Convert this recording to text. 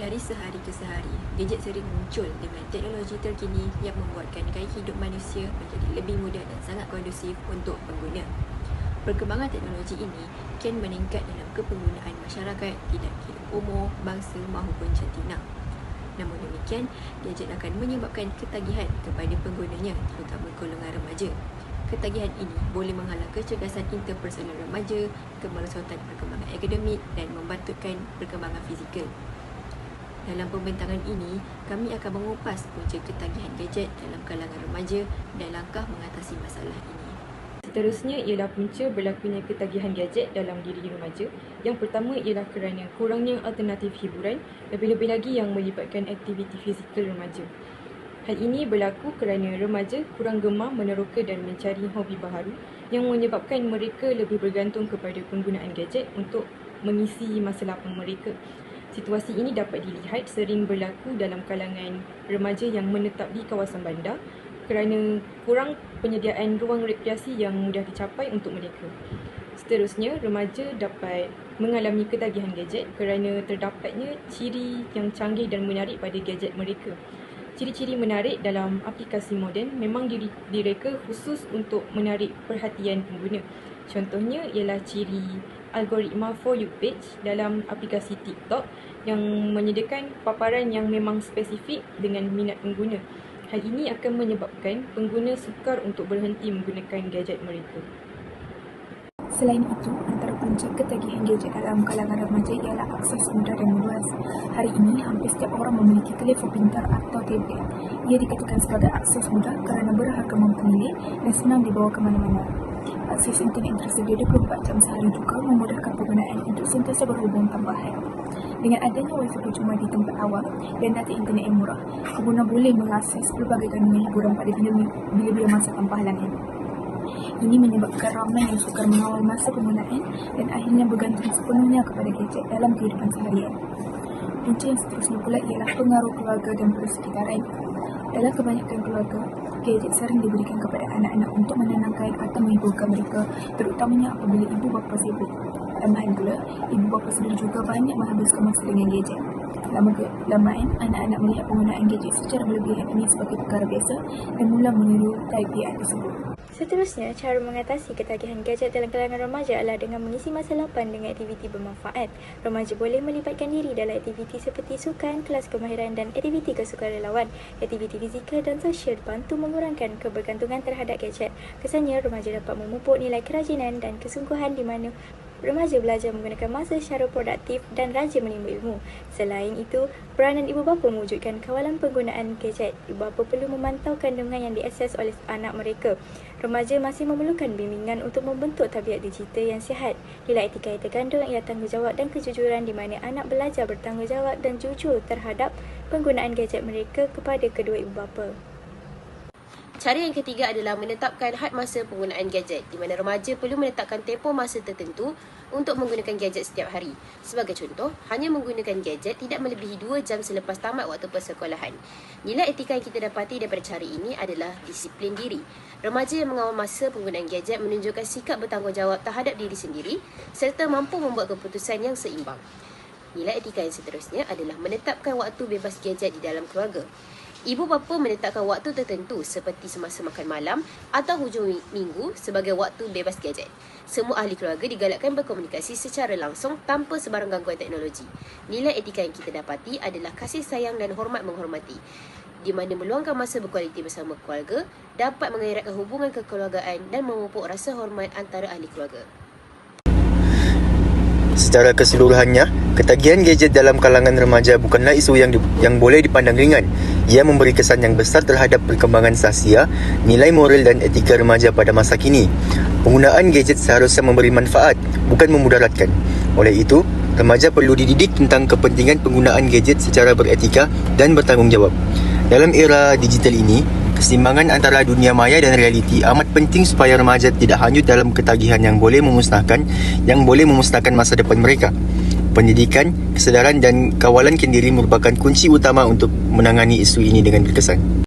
Dari sehari ke sehari, gadget sering muncul dengan teknologi terkini yang membuatkan gaya hidup manusia menjadi lebih mudah dan sangat kondusif untuk pengguna. Perkembangan teknologi ini kian meningkat dalam kepenggunaan masyarakat tidak kira umur, bangsa maupun jantina. Namun demikian, gadget akan menyebabkan ketagihan kepada penggunanya terutama golongan remaja. Ketagihan ini boleh menghalang kecergasan interpersonal remaja, kemerosotan perkembangan akademik dan membatutkan perkembangan fizikal. Dalam pembentangan ini, kami akan mengupas punca ketagihan gadget dalam kalangan remaja dan langkah mengatasi masalah ini. Seterusnya ialah punca berlakunya ketagihan gadget dalam diri remaja. Yang pertama ialah kerana kurangnya alternatif hiburan, lebih-lebih lagi yang melibatkan aktiviti fizikal remaja. Hal ini berlaku kerana remaja kurang gemar meneroka dan mencari hobi baharu yang menyebabkan mereka lebih bergantung kepada penggunaan gadget untuk mengisi masa lapang mereka. Situasi ini dapat dilihat sering berlaku dalam kalangan remaja yang menetap di kawasan bandar kerana kurang penyediaan ruang rekreasi yang mudah dicapai untuk mereka. Seterusnya, remaja dapat mengalami ketagihan gadget kerana terdapatnya ciri yang canggih dan menarik pada gadget mereka. Ciri-ciri menarik dalam aplikasi moden memang direka khusus untuk menarik perhatian pengguna. Contohnya ialah ciri algoritma For You page dalam aplikasi TikTok yang menyediakan paparan yang memang spesifik dengan minat pengguna. Hal ini akan menyebabkan pengguna sukar untuk berhenti menggunakan gadget mereka. Selain itu, antara punca ketagihan gadget dalam kalangan remaja ialah akses mudah dan luas. Hari ini, hampir setiap orang memiliki telefon pintar atau tablet. Ia dikatakan sebagai akses mudah kerana berharga memilih dan senang dibawa ke mana-mana. Akses internet tersedia 24 jam sehari juga memudahkan penggunaan untuk sentiasa berhubung tambahan. Dengan adanya wifi percuma di tempat awam dan data internet yang murah, pengguna boleh mengakses pelbagai kandungan hiburan pada bila-bila masa tanpa halangan. Ini menyebabkan ramai yang sukar mengawal masa penggunaan dan akhirnya bergantung sepenuhnya kepada gadget dalam kehidupan seharian. Punca yang seterusnya pula ialah pengaruh keluarga dan persekitaran. Dalam kebanyakan keluarga, gadget sering diberikan kepada anak-anak untuk menenangkan atau menghiburkan mereka, terutamanya apabila ibu bapa sibuk. Tambahan pula, ibu bapa sendiri juga banyak menghabiskan masa dengan gadget. Lama kelamaan, anak-anak melihat penggunaan gadget secara berlebihan ini sebagai perkara biasa dan mula meniru tabiat tersebut. Seterusnya, cara mengatasi ketagihan gadget dalam kalangan remaja adalah dengan mengisi masa lapang dengan aktiviti bermanfaat. Remaja boleh melibatkan diri dalam aktiviti seperti sukan, kelas kemahiran dan aktiviti kesukarelawan. Aktiviti fizikal dan sosial bantu mengurangkan kebergantungan terhadap gadget. Kesannya, remaja dapat memupuk nilai kerajinan dan kesungguhan di mana Remaja belajar menggunakan masa secara produktif dan rajin menimba ilmu. Selain itu, peranan ibu bapa mewujudkan kawalan penggunaan gadget. Ibu bapa perlu memantau kandungan yang diakses oleh anak mereka. Remaja masih memerlukan bimbingan untuk membentuk tabiat digital yang sihat. Nilai etika yang terkandung ialah tanggungjawab dan kejujuran di mana anak belajar bertanggungjawab dan jujur terhadap penggunaan gadget mereka kepada kedua ibu bapa. Cara yang ketiga adalah menetapkan had masa penggunaan gadget di mana remaja perlu menetapkan tempoh masa tertentu untuk menggunakan gadget setiap hari. Sebagai contoh, hanya menggunakan gadget tidak melebihi 2 jam selepas tamat waktu persekolahan. Nilai etika yang kita dapati daripada cara ini adalah disiplin diri. Remaja yang mengawal masa penggunaan gadget menunjukkan sikap bertanggungjawab terhadap diri sendiri serta mampu membuat keputusan yang seimbang. Nilai etika yang seterusnya adalah menetapkan waktu bebas gadget di dalam keluarga. Ibu bapa menetapkan waktu tertentu seperti semasa makan malam atau hujung minggu sebagai waktu bebas gadget. Semua ahli keluarga digalakkan berkomunikasi secara langsung tanpa sebarang gangguan teknologi. Nilai etika yang kita dapati adalah kasih sayang dan hormat menghormati di mana meluangkan masa berkualiti bersama keluarga dapat mengeratkan hubungan kekeluargaan dan memupuk rasa hormat antara ahli keluarga. Secara keseluruhannya, ketagihan gadget dalam kalangan remaja bukanlah isu yang di, yang boleh dipandang ringan. Ia memberi kesan yang besar terhadap perkembangan sahsia, nilai moral dan etika remaja pada masa kini. Penggunaan gadget seharusnya memberi manfaat, bukan memudaratkan. Oleh itu, remaja perlu dididik tentang kepentingan penggunaan gadget secara beretika dan bertanggungjawab. Dalam era digital ini, keseimbangan antara dunia maya dan realiti amat penting supaya remaja tidak hanyut dalam ketagihan yang boleh memusnahkan yang boleh memusnahkan masa depan mereka. Pendidikan, kesedaran dan kawalan kendiri merupakan kunci utama untuk menangani isu ini dengan berkesan.